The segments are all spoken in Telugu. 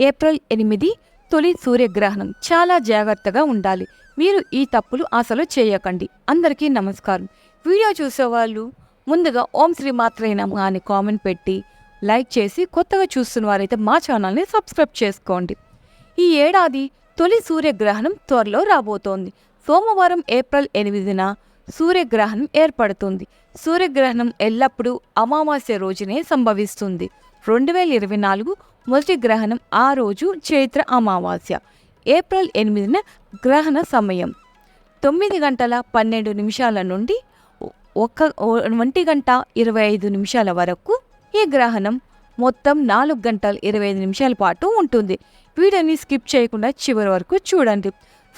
ఏప్రిల్ ఎనిమిది తొలి సూర్యగ్రహణం. చాలా జాగ్రత్తగా ఉండాలి. మీరు ఈ తప్పులు అసలు చేయకండి. అందరికీ నమస్కారం. వీడియో చూసేవాళ్ళు ముందుగా ఓం శ్రీ మాత్రే అని కామెంట్ పెట్టి లైక్ చేసి కొత్తగా చూస్తున్న వారైతే మా ఛానల్ని సబ్స్క్రైబ్ చేసుకోండి. ఈ ఏడాది తొలి సూర్యగ్రహణం త్వరలో రాబోతోంది. సోమవారం ఏప్రిల్ ఎనిమిదిన సూర్యగ్రహణం ఏర్పడుతుంది. సూర్యగ్రహణం ఎల్లప్పుడూ అమావాస్య రోజునే సంభవిస్తుంది. రెండు వేల ఇరవై నాలుగు మొదటి గ్రహణం ఆ రోజు చైత్ర అమావాస్య. ఏప్రిల్ ఎనిమిదిన గ్రహణ సమయం. తొమ్మిది గంటల పన్నెండు నిమిషాల నుండి ఒక్క ఒంటి గంట ఇరవై ఐదు నిమిషాల వరకు ఈ గ్రహణం మొత్తం నాలుగు గంటల ఇరవై ఐదు నిమిషాల పాటు ఉంటుంది. వీడియోని స్కిప్ చేయకుండా చివరి వరకు చూడండి.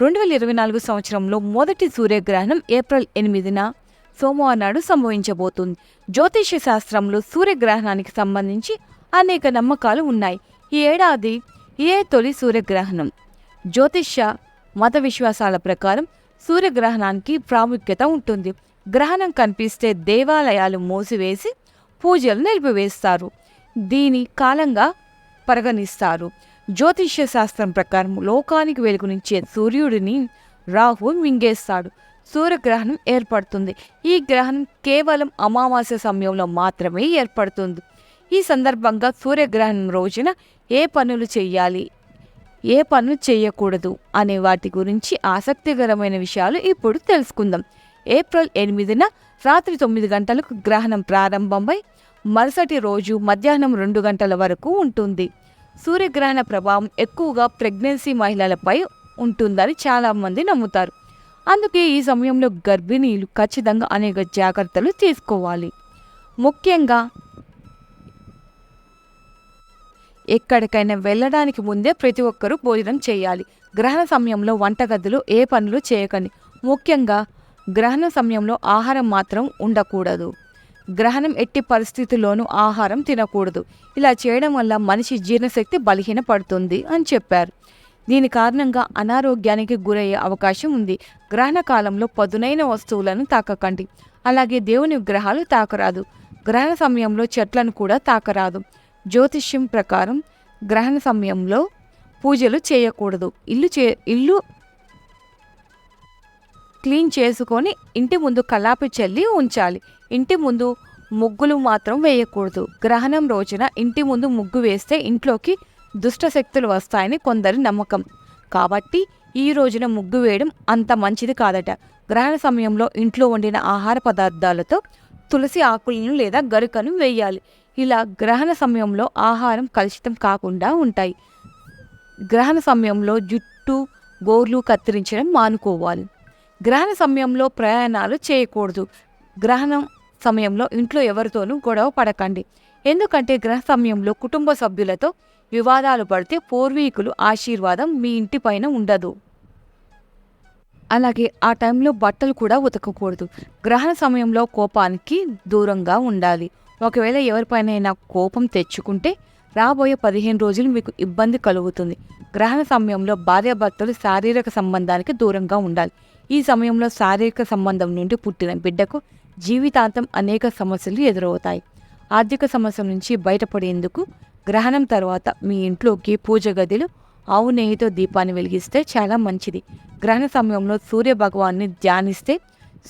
రెండు వేల ఇరవై నాలుగు సంవత్సరంలో మొదటి సూర్యగ్రహణం ఏప్రిల్ ఎనిమిదిన సోమవారం నాడు సంభవించబోతుంది. జ్యోతిష్య శాస్త్రంలో సూర్యగ్రహణానికి సంబంధించి అనేక నమ్మకాలు ఉన్నాయి. ఈ ఏడాది ఏ తొలి సూర్యగ్రహణం? జ్యోతిష్య మత విశ్వాసాల ప్రకారం సూర్యగ్రహణానికి ప్రాముఖ్యత ఉంటుంది. గ్రహణం కనిపిస్తే దేవాలయాలు మూసివేసి పూజలు నిలిపివేస్తారు. దీని కాలంగా పరిగణిస్తారు. జ్యోతిష్య శాస్త్రం ప్రకారం లోకానికి వెలుగునిచ్చే సూర్యుడిని రాహు మింగేస్తాడు. సూర్యగ్రహణం ఏర్పడుతుంది. ఈ గ్రహణం కేవలం అమావాస్య సమయంలో మాత్రమే ఏర్పడుతుంది. ఈ సందర్భంగా సూర్యగ్రహణం రోజున ఏ పనులు చేయాలి ఏ పనులు చేయకూడదు అనే వాటి గురించి ఆసక్తికరమైన విషయాలు ఇప్పుడు తెలుసుకుందాం. ఏప్రిల్ ఎనిమిదిన రాత్రి తొమ్మిది గంటలకు గ్రహణం ప్రారంభమై మరుసటి రోజు మధ్యాహ్నం రెండు గంటల వరకు ఉంటుంది. సూర్యగ్రహణ ప్రభావం ఎక్కువగా ప్రెగ్నెన్సీ మహిళలపై ఉంటుందని చాలామంది నమ్ముతారు. అందుకే ఈ సమయంలో గర్భిణీలు ఖచ్చితంగా అనేక జాగ్రత్తలు తీసుకోవాలి. ముఖ్యంగా ఎక్కడికైనా వెళ్ళడానికి ముందే ప్రతి ఒక్కరూ భోజనం చేయాలి. గ్రహణ సమయంలో వంటగదిలో ఏ పనులు చేయకండి. ముఖ్యంగా గ్రహణ సమయంలో ఆహారం మాత్రం ఉండకూడదు. గ్రహణం ఎట్టి పరిస్థితుల్లోనూ ఆహారం తినకూడదు. ఇలా చేయడం వల్ల మనిషి జీర్ణశక్తి బలహీనపడుతుంది అని చెప్పారు. దీని కారణంగా అనారోగ్యానికి గురయ్యే అవకాశం ఉంది. గ్రహణ కాలంలో పదునైన వస్తువులను తాకకండి. అలాగే దేవుని విగ్రహాలు తాకరాదు. గ్రహణ సమయంలో చెట్లను కూడా తాకరాదు. జ్యోతిష్యం ప్రకారం గ్రహణ సమయంలో పూజలు చేయకూడదు. ఇల్లు చే ఇల్లు క్లీన్ చేసుకొని ఇంటి ముందు కలాపి చల్లి ఉంచాలి. ఇంటి ముందు ముగ్గులు మాత్రం వేయకూడదు. గ్రహణం రోజున ఇంటి ముందు ముగ్గు వేస్తే ఇంట్లోకి దుష్ట శక్తులు వస్తాయని కొందరి నమ్మకం. కాబట్టి ఈ రోజున ముగ్గు వేయడం అంత మంచిది కాదట. గ్రహణ సమయంలో ఇంట్లో వండిన ఆహార పదార్థాలతో తులసి ఆకులను లేదా గరుకను వేయాలి. ఇలా గ్రహణ సమయంలో ఆహారం కలుషితం కాకుండా ఉంటాయి. గ్రహణ సమయంలో జుట్టు గోర్లు కత్తిరించడం మానుకోవాలి. గ్రహణ సమయంలో ప్రయాణాలు చేయకూడదు. గ్రహణం సమయంలో ఇంట్లో ఎవరితోనూ గొడవ పడకండి. ఎందుకంటే గ్రహణ సమయంలో కుటుంబ సభ్యులతో వివాదాలు పడితే పూర్వీకులు ఆశీర్వాదం మీ ఇంటి పైన ఉండదు. అలాగే ఆ టైంలో బట్టలు కూడా ఉతకకూడదు. గ్రహణ సమయంలో కోపానికి దూరంగా ఉండాలి. ఒకవేళ ఎవరిపైనైనా కోపం తెచ్చుకుంటే రాబోయే పదిహేను రోజులు మీకు ఇబ్బంది కలుగుతుంది. గ్రహణ సమయంలో భార్యాభర్తలు శారీరక సంబంధానికి దూరంగా ఉండాలి. ఈ సమయంలో శారీరక సంబంధం నుండి పుట్టిన బిడ్డకు జీవితాంతం అనేక సమస్యలు ఎదురవుతాయి. ఆర్థిక సమస్యల నుంచి బయటపడేందుకు గ్రహణం తర్వాత మీ ఇంట్లోకి పూజ గదిలో ఆవు నెయ్యితో దీపాన్ని వెలిగిస్తే చాలా మంచిది. గ్రహణ సమయంలో సూర్య భగవాన్ని ధ్యానిస్తే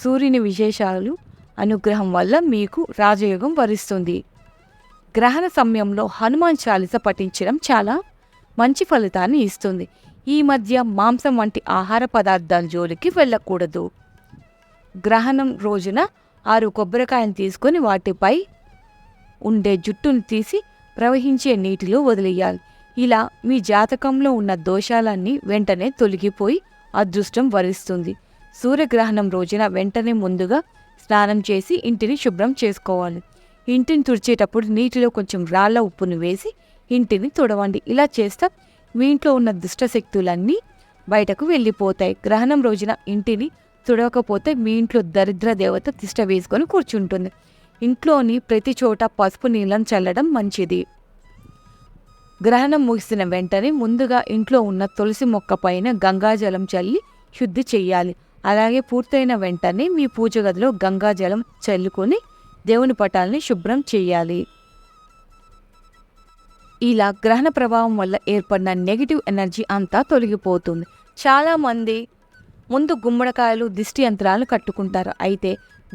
సూర్యుని విశేషాలు అనుగ్రహం వల్ల మీకు రాజయోగం వరిస్తుంది. గ్రహణ సమయంలో హనుమాన్ చాలీస పఠించడం చాలా మంచి ఫలితాన్ని ఇస్తుంది. ఈ మధ్య మాంసం వంటి ఆహార పదార్థాల జోలికి వెళ్ళకూడదు. గ్రహణం రోజున ఆరు కొబ్బరికాయలు తీసుకొని వాటిపై ఉండే జుట్టును తీసి ప్రవహించే నీటిలో వదిలేయాలి. ఇలా మీ జాతకంలో ఉన్న దోషాలన్నీ వెంటనే తొలగిపోయి అదృష్టం వరిస్తుంది. సూర్యగ్రహణం రోజున వెంటనే ముందుగా స్నానం చేసి ఇంటిని శుభ్రం చేసుకోవాలి. ఇంటిని తుడిచేటప్పుడు నీటిలో కొంచెం రాళ్ళ ఉప్పును వేసి ఇంటిని తుడవండి. ఇలా చేస్తే మీ ఇంట్లో ఉన్న దుష్టశక్తులన్నీ బయటకు వెళ్ళిపోతాయి. గ్రహణం రోజున ఇంటిని తుడవకపోతే మీ ఇంట్లో దరిద్ర దేవత తిష్ట వేసుకొని కూర్చుంటుంది. ఇంట్లోని ప్రతి చోట పసుపు నీళ్ళను చల్లడం మంచిది. గ్రహణం ముగిసిన వెంటనే ముందుగా ఇంట్లో ఉన్న తులసి మొక్క పైన గంగాజలం చల్లి శుద్ధి చేయాలి. అలాగే పూర్తయిన వెంటనే మీ పూజ గదిలో గంగాజలం చల్లుకొని దేవుని పటాల్ని శుభ్రం చేయాలి. ఇలా గ్రహణ ప్రభావం వల్ల ఏర్పడిన నెగిటివ్ ఎనర్జీ అంతా తొలగిపోతుంది. చాలామంది ముందు గుమ్మడికాయలు దిష్టి యంత్రాలు కట్టుకుంటారు. అయితే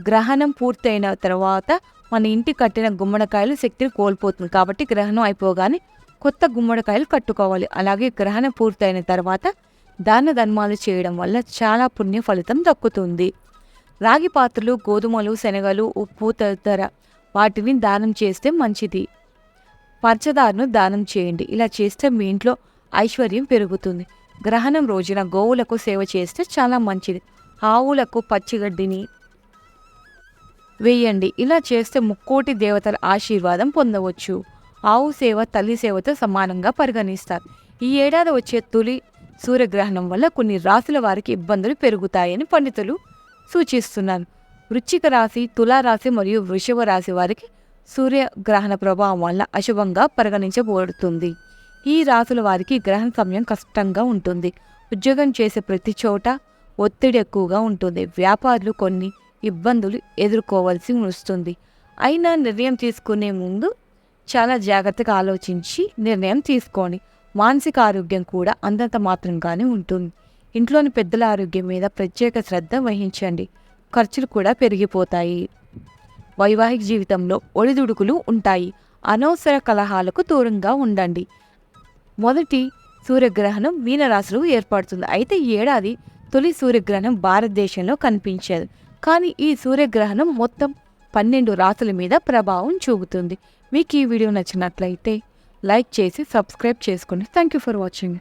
గ్రహణం పూర్తయిన తర్వాత మన ఇంటి కట్టిన గుమ్మడికాయలు శక్తిని కోల్పోతుంది. కాబట్టి గ్రహణం అయిపోగానే కొత్త గుమ్మడికాయలు కట్టుకోవాలి. అలాగే గ్రహణం పూర్తయిన తర్వాత దాన ధర్మాలు చేయడం వల్ల చాలా పుణ్య ఫలితం దక్కుతుంది. రాగి పాత్రలు గోధుమలు శనగలు ఉప్పు తదితర వాటిని దానం చేస్తే మంచిది. పంచదారను దానం చేయండి. ఇలా చేస్తే మీ ఇంట్లో ఐశ్వర్యం పెరుగుతుంది. గ్రహణం రోజున గోవులకు సేవ చేస్తే చాలా మంచిది. ఆవులకు పచ్చిగడ్డిని వేయండి. ఇలా చేస్తే ముక్కోటి దేవతల ఆశీర్వాదం పొందవచ్చు. ఆవు సేవ తల్లి సేవతో సమానంగా పరిగణిస్తారు. ఈ ఏడాది వచ్చే తొలి సూర్యగ్రహణం వల్ల కొన్ని రాశుల వారికి ఇబ్బందులు పెరుగుతాయని పండితులు సూచిస్తున్నారు. వృశ్చిక రాశి తులారాశి మరియు వృషభ రాశి వారికి సూర్యగ్రహణ ప్రభావం వల్ల అశుభంగా పరిగణించబడుతుంది. ఈ రాశుల వారికి గ్రహణ సమయం కష్టంగా ఉంటుంది. ఉద్యోగం చేసే ప్రతి చోట ఒత్తిడి ఎక్కువగా ఉంటుంది. వ్యాపారులు కొన్ని ఇబ్బందులు ఎదుర్కోవాల్సి వస్తుంది. అయినా నిర్ణయం తీసుకునే ముందు చాలా జాగ్రత్తగా ఆలోచించి నిర్ణయం తీసుకోండి. మానసిక ఆరోగ్యం కూడా అంతంత మాత్రంగానే ఉంటుంది. ఇంట్లోని పెద్దల ఆరోగ్యం మీద ప్రత్యేక శ్రద్ధ వహించండి. ఖర్చులు కూడా పెరిగిపోతాయి. వైవాహిక జీవితంలో ఒడిదుడుకులు ఉంటాయి. అనవసర కలహాలకు దూరంగా ఉండండి. మొదటి సూర్యగ్రహణం మీనరాశిలో ఏర్పడుతుంది. అయితే ఏడాది తొలి సూర్యగ్రహణం భారతదేశంలో కనిపించేది. కానీ ఈ సూర్యగ్రహణం మొత్తం పన్నెండు రాశుల మీద ప్రభావం చూపుతుంది. మీకు ఈ వీడియో నచ్చినట్లయితే లైక్ చేసి సబ్స్క్రైబ్ చేసుకోండి థ్యాంక్ యూ ఫర్ వాచింగ్